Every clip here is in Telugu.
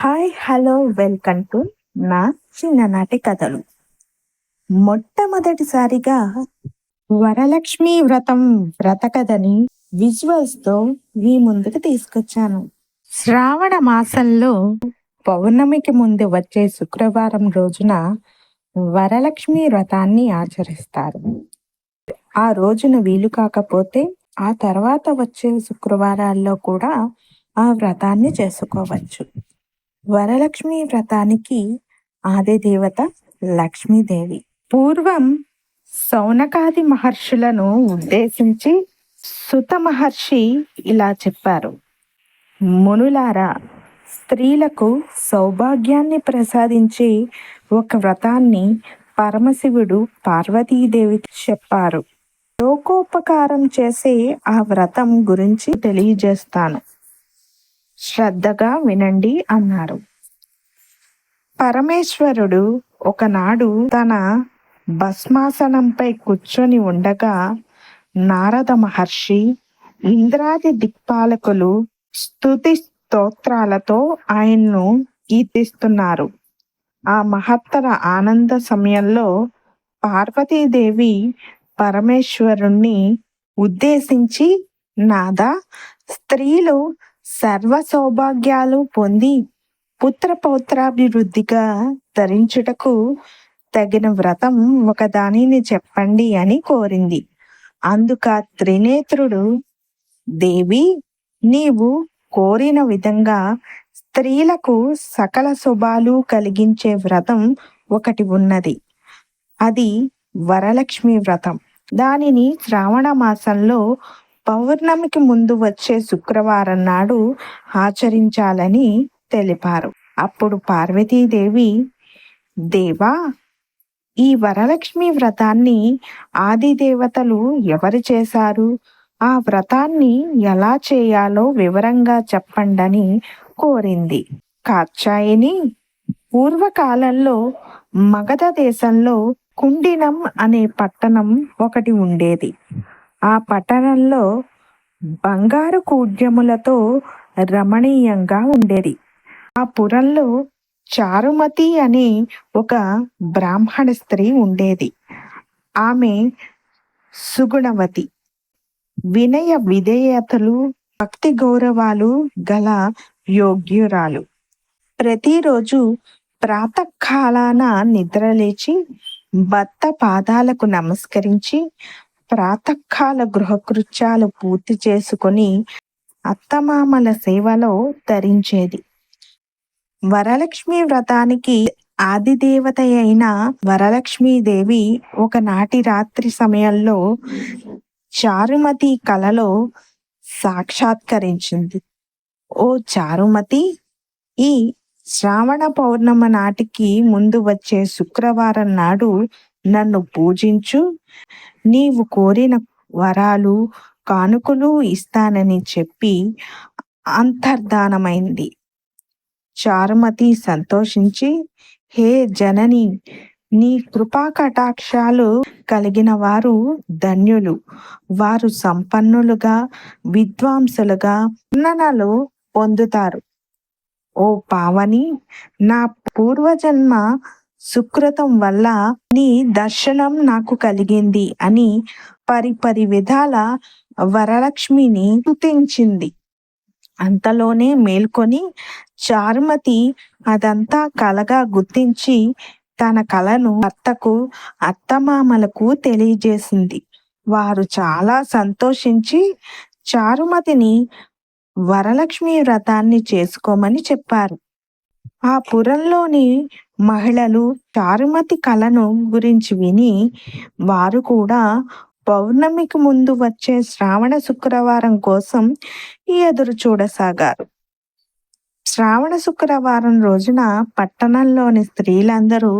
హాయ్ హలో వెల్కమ్ టు నా చిన్ననాటి కథలు. మొట్టమొదటిసారిగా వరలక్ష్మి వ్రతం వ్రత కథని విజువల్స్తో మీ ముందుకు తీసుకొచ్చాను. శ్రావణ మాసంలో పౌర్ణమికి ముందు వచ్చే శుక్రవారం రోజున వరలక్ష్మి వ్రతాన్ని ఆచరిస్తారు. ఆ రోజున వీలు కాకపోతే ఆ తర్వాత వచ్చే శుక్రవారాల్లో కూడా ఆ వ్రతాన్ని చేసుకోవచ్చు. వరలక్ష్మి వ్రతానికి ఆదిదేవత లక్ష్మీదేవి. పూర్వం సౌనకాది మహర్షులను ఉద్దేశించి సుత మహర్షి ఇలా చెప్పారు. మునులారా స్త్రీలకు సౌభాగ్యాన్ని ప్రసాదించే ఒక వ్రతాన్ని పరమశివుడు పార్వతీదేవికి చెప్పారు. లోకోపకారం చేసే ఆ వ్రతం గురించి తెలియజేస్తాను. శ్రద్ధగా వినండి అన్నారు. పరమేశ్వరుడు ఒకనాడు తన భస్మాసనంపై కూర్చొని ఉండగా నారద మహర్షి ఇంద్రాది దిక్పాలకులు స్థుతి స్తోత్రాలతో ఆయన్ను కీర్తిస్తున్నారు. ఆ మహత్తర ఆనంద సమయంలో పార్వతీదేవి పరమేశ్వరుణ్ణి ఉద్దేశించి నాదా స్త్రీలు సర్వ సౌభాగ్యాలు పొంది పుత్ర పౌత్రాభివృద్ధిగా ధరించుటకు తగిన వ్రతం ఒక దానిని చెప్పండి అని కోరింది. అందుక త్రినేత్రుడు దేవి నీవు కోరిన విధంగా స్త్రీలకు సకల శుభాలు కలిగించే వ్రతం ఒకటి ఉన్నది. అది వరలక్ష్మి వ్రతం. దానిని శ్రావణ మాసంలో పౌర్ణమికి ముందు వచ్చే శుక్రవారం నాడు ఆచరించాలని తెలిపారు. అప్పుడు పార్వతీదేవి దేవా ఈ వరలక్ష్మి వ్రతాన్ని ఆది దేవతలు ఎవరు చేశారు? ఆ వ్రతాన్ని ఎలా చేయాలో వివరంగా చెప్పండని కోరింది. కాచాయిని పూర్వకాలంలో మగధ దేశంలో కుండినం అనే పట్టణం ఒకటి ఉండేది. ఆ పట్టణంలో బంగారు కూడ్యములతో రమణీయంగా ఉండేది. ఆ పురంలో చారుమతి అనే ఒక బ్రాహ్మణ స్త్రీ ఉండేది. ఆమె సుగుణవతి. వినయ విధేయతలు భక్తి గౌరవాలు గల యోగ్యురాలు. ప్రతిరోజు ప్రాతకాలాన నిద్రలేచి భర్త పాదాలకు నమస్కరించి ప్రాతకాల గృహకృత్యాలు పూర్తి చేసుకొని అత్తమామల సేవలో ధరించేది వరలక్ష్మి వ్రతానికి ఆదిదేవత అయిన వరలక్ష్మీదేవి ఒకనాటి రాత్రి సమయంలో చారుమతి కలలో సాక్షాత్కరించింది. ఓ చారుమతి ఈ శ్రావణ పౌర్ణమ నాటికి ముందు వచ్చే శుక్రవారం నాడు నన్ను పూజించు. నీవు కోరిన వరాలు కానుకలు ఇస్తానని చెప్పి అంతర్ధానమైంది. చారుమతి సంతోషించి హే జనని నీ కృపా కటాక్షాలు కలిగిన వారు ధన్యులు. వారు సంపన్నులుగా విద్వాంసులుగా వర్ణనలు పొందుతారు. ఓ పావని నా పూర్వజన్మ సుకృతం వల్ల నీ దర్శనం నాకు కలిగింది అని పరిపరి విధాల వరలక్ష్మిని స్థుతించింది అంతలోనే మేల్కొని చారుమతి అదంతా కలగా గుర్తించి తన కలను భర్తకు అత్తమామలకు తెలియజేసింది. వారు చాలా సంతోషించి చారుమతిని వరలక్ష్మి వ్రతాన్ని చేసుకోమని చెప్పారు. ఆ పురంలోని మహిళలు చారుమతి కళను గురించి విని వారు కూడా పౌర్ణమికి ముందు వచ్చే శ్రావణ శుక్రవారం కోసం ఎదురు చూడసాగారు. శ్రావణ శుక్రవారం రోజున పట్టణంలోని స్త్రీలందరూ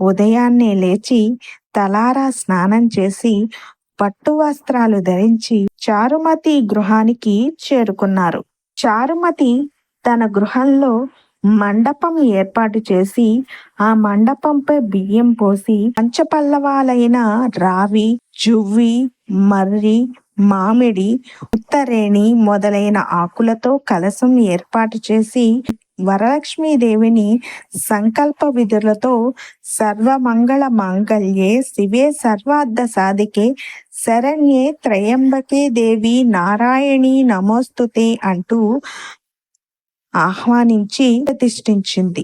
ఉదయాన్నే లేచి తలారా స్నానం చేసి పట్టు వస్త్రాలు ధరించి చారుమతి గృహానికి చేరుకున్నారు. చారుమతి తన గృహంలో మండపం ఏర్పాటు చేసి ఆ మండపంపై బియ్యం పోసి పంచపల్లవాలైన రావి జువ్వి మర్రి మామిడి ఉత్తరేణి మొదలైన ఆకులతో కలసం ఏర్పాటు చేసి వరలక్ష్మీదేవిని సంకల్ప విధులతో సర్వమంగళ మాంగళ్యే శివే సర్వార్థ సాధికే శరణ్యే త్రయంబకే దేవి నారాయణి నమోస్తుతే అంటూ ఆహ్వానించి ప్రతిష్ఠించింది.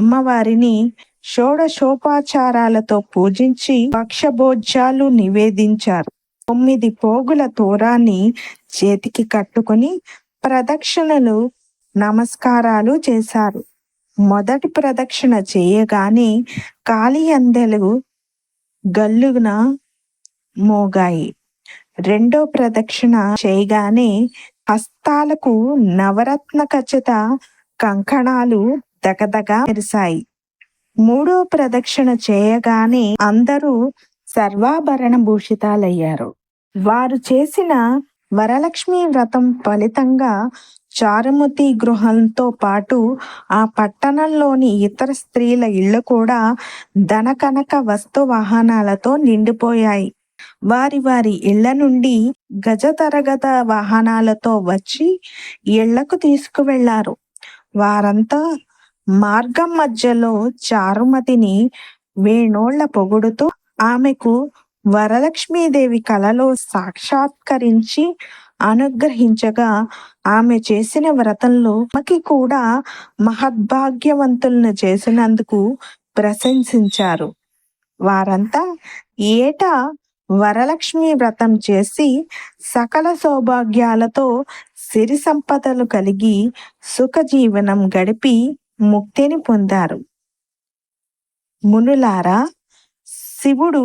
అమ్మవారిని షోడశోపాచారాలతో పూజించి భక్షభోజ్యాలు నివేదించారు. తొమ్మిది పోగుల తోరాన్ని చేతికి కట్టుకొని ప్రదక్షిణలు నమస్కారాలు చేశారు. మొదటి ప్రదక్షిణ చేయగానే కాలి అందెలు గల్లున మోగాయి. రెండో ప్రదక్షిణ చేయగానే హస్తాలకు నవరత్న ఖచ్చిత కంకణాలు దగదగ మెరిశాయి. మూడో ప్రదక్షిణ చేయగానే అందరూ సర్వాభరణ భూషితాలయ్యారు. వారు చేసిన వరలక్ష్మి వ్రతం ఫలితంగా చారుమతి గృహంతో పాటు ఆ పట్టణంలోని ఇతర స్త్రీల ఇళ్ళు కూడా ధనకనక వస్తు వాహనాలతో నిండిపోయాయి. వారి వారి ఇళ్ళ నుండి గజ తరగత వాహనాలతో వచ్చి ఇళ్ళకు తీసుకువెళ్ళారు. వారంతా మార్గం మధ్యలో చారుమతిని వేణోళ్ళ పొగుడుతూ ఆమెకు వరలక్ష్మీదేవి కలలో సాక్షాత్కరించి అనుగ్రహించగా ఆమె చేసిన వ్రతంలో ఆమెకి కూడా మహద్భాగ్యవంతులను చేసినందుకు ప్రశంసించారు. వారంతా ఏటా వరలక్ష్మి వ్రతం చేసి సకల సౌభాగ్యాలతో సిరి సంపదలు కలిగి సుఖజీవనం గడిపి ముక్తిని పొందారు. మునులారా శివుడు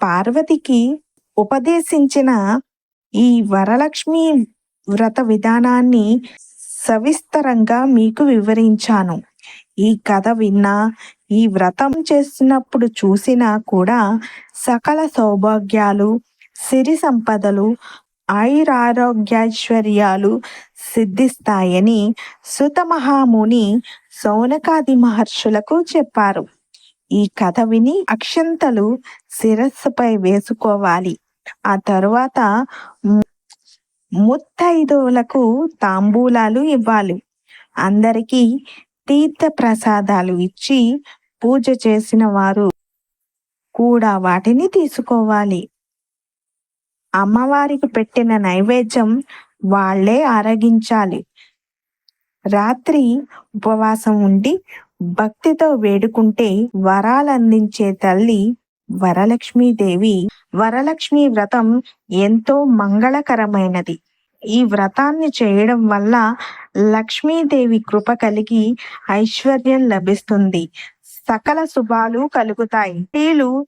పార్వతికి ఉపదేశించిన ఈ వరలక్ష్మి వ్రత విధానాన్ని సవిస్తరంగా మీకు వివరించాను. ఈ కథ విన్నా ఈ వ్రతం చేస్తున్నప్పుడు చూసినా కూడా సకల సౌభాగ్యాలు సిరి సంపదలు ఆయురారోగ్యైశ్వర్యాలు సిద్ధిస్తాయని సుత మహాముని సౌనకాది మహర్షులకు చెప్పారు. ఈ కథ విని అక్షంతలు శిరస్సుపై వేసుకోవాలి. ఆ తరువాత ముత్తైదువులకు తాంబూలాలు ఇవ్వాలి. అందరికీ తీర్థ ప్రసాదాలు ఇచ్చి పూజ చేసిన వారు కూడా వాటిని తీసుకోవాలి. అమ్మవారికి పెట్టిన నైవేద్యం వాళ్ళే ఆరగించాలి. రాత్రి ఉపవాసం ఉండి భక్తితో వేడుకుంటే వరాలందించే తల్లి వరలక్ష్మీదేవి. వరలక్ష్మి వ్రతం ఎంతో మంగళకరమైనది. ఈ వ్రతాన్ని చేయడం వల్ల లక్ష్మీదేవి కృప కలిగి ఐశ్వర్యం లభిస్తుంది. సకల శుభాలు కలుగుతాయి. స్త్రీలు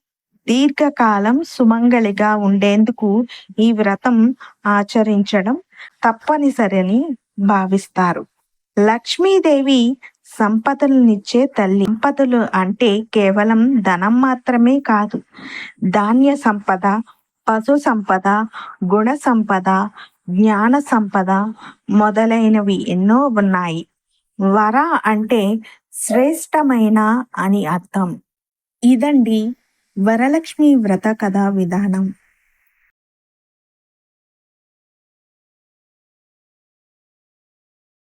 దీర్ఘకాలం సుమంగళిగా ఉండేందుకు ఈ వ్రతం ఆచరించడం తప్పనిసరిని భావిస్తారు. లక్ష్మీదేవి సంపదలనిచ్చే తల్లి. సంపదలు అంటే కేవలం ధనం మాత్రమే కాదు. ధాన్య సంపద పశు సంపద గుణ సంపద జ్ఞాన సంపద మొదలైనవి ఎన్నో ఉన్నాయి. వర అంటే శ్రేష్టమైన అని అర్థం. ఇదండి వరలక్ష్మి వ్రత కథా విధానం.